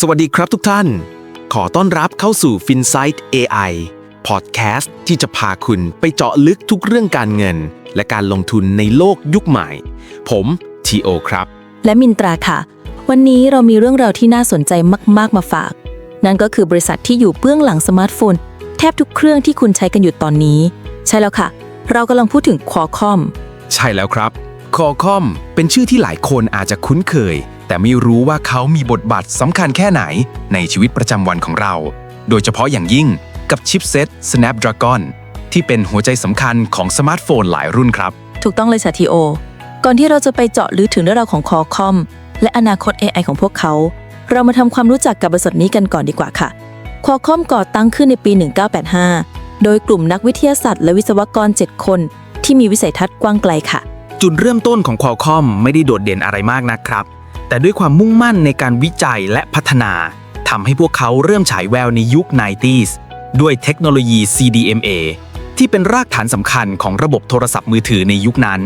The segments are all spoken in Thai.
สวัสดีครับทุกท่าน ขอต้อนรับเข้าสู่ FinSight AI Podcast ที่จะพาคุณไปเจาะลึกทุกเรื่องการเงิน และการลงทุนในโลกยุคใหม่ ผมทีโอครับ และมินตราค่ะ วันนี้เรามีเรื่องราวที่น่าสนใจมาก ๆ มาฝาก นั่นก็คือบริษัทที่อยู่เบื้องหลังสมาร์ทโฟน แทบทุกเครื่องที่คุณใช้กันอยู่ตอนนี้ ใช่แล้วค่ะ เรากำลังพูดถึง Qualcomm ใช่แล้วครับ c o คอมเป็นชื่อที่หลายคนอาจจะคุ้นเคย แต่ไม่รู้ว่าเขามีบทบาทสำคัญแค่ไหนในชีวิตประจำวันของเรา โดยเฉพาะอย่างยิ่งกับชิปเซ็ต Snapdragon ที่เป็นหัวใจสำคัญของสมาร์ทโฟนหลายรุ่นครับ ถูกต้องเลยสาทีโอ ก่อนที่เราจะไปเจาะลึกถึงเรื่องราวของ Qualcomm และอนาคต AI ของพวกเขา เรามาทำความรู้จักกับบริษัทนี้กันก่อนดีกว่าค่ะ Qualcomm ก่อตั้งขึ้นในปี 1985 โดยกลุ่มนักวิทยาศาสตร์และวิศวกร 7 คน ที่มีวิสัยทัศน์กว้างไกลค่ะ จุดเริ่มต้นของ Qualcomm ไม่ได้โดดเด่นอะไรมากนะครับ แต่ด้วยความมุ่งมั่นในการวิจัยและพัฒนาทำให้พวกเขาเริ่มฉายแววในยุค 90s ด้วยเทคโนโลยี CDMA ที่เป็นรากฐานสำคัญของระบบโทรศัพท์มือถือในยุคนั้น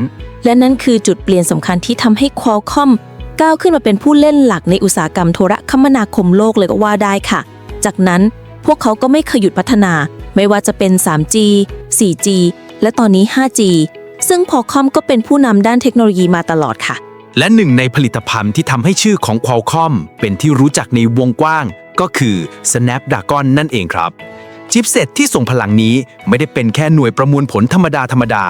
และนั่นคือจุดเปลี่ยนสำคัญที่ทำให้ Qualcomm ก้าวขึ้นมาเป็นผู้เล่นหลักในอุตสาหกรรมโทรคมนาคมโลกเลยก็ว่าได้ค่ะ จากนั้นพวกเขาก็ไม่เคยหยุดพัฒนา ไม่ว่าจะเป็น 3G 4G และตอนนี้ 5G ซึ่ง Qualcomm ก็เป็นผู้นำด้านเทคโนโลยีมาตลอดค่ะ และหนึ่งในผลิตภัณฑ์ที่ทำให้ชื่อของ Qualcomm เป็นที่รู้จักในวงกว้าง ก็คือ Snapdragon นั่นเองครับ ชิปเซตที่ส่งพลังนี้ไม่ได้เป็นแค่หน่วยประมวลผลธรรมดาธรรมดา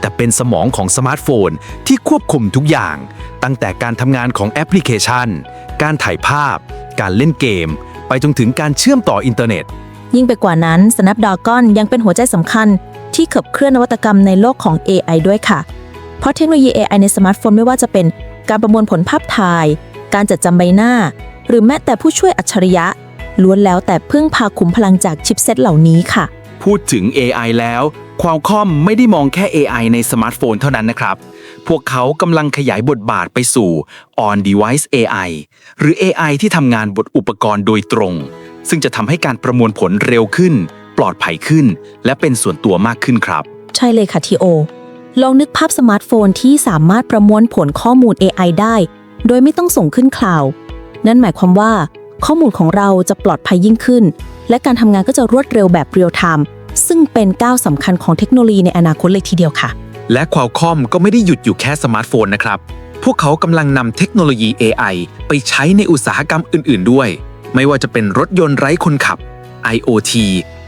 แต่เป็นสมองของสมาร์ทโฟนที่ควบคุมทุกอย่าง ตั้งแต่การทำงานของแอปพลิเคชัน การถ่ายภาพ การเล่นเกม ไปจนถึงการเชื่อมต่ออินเทอร์เน็ต ยิ่งไปกว่านั้น Snapdragon ยังเป็นหัวใจสำคัญ ที่ขับเคลื่อนนวัตกรรมในโลกของ AI ด้วยค่ะ เพราะเทคโนโลยี AI ในสมาร์ทโฟนไม่ว่าจะเป็นการประมวลผลภาพถ่าย การจัดจำใบหน้า หรือแม้แต่ผู้ช่วยอัจฉริยะ ล้วนแล้วแต่พึ่งพาขุมพลังจากชิปเซ็ตเหล่านี้ค่ะ พูดถึง AI แล้ว Qualcomm ไม่ได้มองแค่ AI ในสมาร์ทโฟนเท่านั้นนะครับ พวกเขากำลังขยายบทบาทไปสู่ On-Device AI หรือ AI ที่ทำงานบนอุปกรณ์โดยตรง ซึ่งจะทำให้การประมวลผลเร็วขึ้น ปลอดภัยขึ้น และเป็นส่วนตัวมากขึ้นครับ ใช่เลยค่ะทีโอ ลองนึกภาพสมาร์ทโฟนที่สามารถประมวลผลข้อมูล AI ได้ โดยไม่ต้องส่งขึ้นคลาวนั่นหมายความว่า ข้อมูลของเราจะปลอดภัยยิ่งขึ้น และการทำงานก็จะรวดเร็วแบบเรียลไทม์ซึ่งเป็นก้าวสำคัญของเทคโนโลยีในอนาคตเลยทีเดียวค่ะ และ Qualcomm ก็ไม่ได้หยุดอยู่แค่สมาร์ทโฟนนะครับ พวกเขากำลังนำเทคโนโลยี AI ไปใช้ในอุตสาหกรรมอื่น ๆ ด้วย ไม่ว่าจะเป็นรถยนต์ไร้คนขับ IoT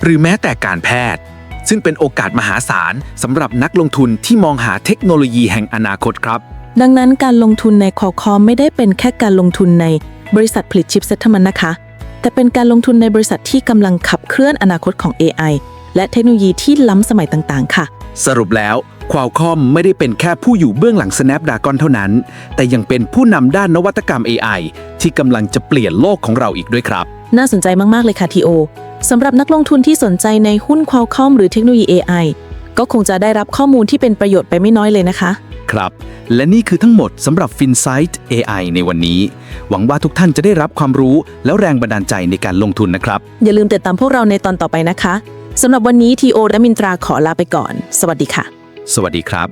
หรือแม้แต่การแพทย์ ซึ่งเป็นโอกาสมหาศาลสำหรับนักลงทุนที่มองหาเทคโนโลยีแห่งอนาคตครับ ดังนั้นการลงทุนใน Qualcomm ไม่ได้เป็นแค่การลงทุนในบริษัทผลิตชิปเซ็ตเท่านั้นนะคะ แต่เป็นการลงทุนในบริษัทที่กำลังขับเคลื่อนอนาคตของ AI และเทคโนโลยีที่ล้ำสมัยต่างๆ ค่ะ สรุปแล้ว Qualcomm ไม่ได้เป็นแค่ผู้อยู่เบื้องหลัง Snapdragon เท่านั้น แต่ยังเป็นผู้นำด้านนวัตกรรม AI ที่กำลังจะเปลี่ยนโลกของเราอีกด้วยครับ น่าสนใจมาก ๆ เลยค่ะทีโอ สำหรับนักลงทุนที่สนใจในหุ้น Qualcomm หรือเทคโนโลยี AI ก็คงจะได้รับข้อมูลที่เป็นประโยชน์ไปไม่น้อยเลยนะคะ ครับ และนี่คือทั้งหมดสำหรับ FinSight AI ในวันนี้ หวังว่าทุกท่านจะได้รับความรู้แล้วแรงบันดาลใจในการลงทุนนะครับ อย่าลืมติดตามพวกเราในตอนต่อไปนะคะสำหรับวันนี้ทีโอและมินตราขอลาไปก่อน สวัสดีค่ะ สวัสดีครับ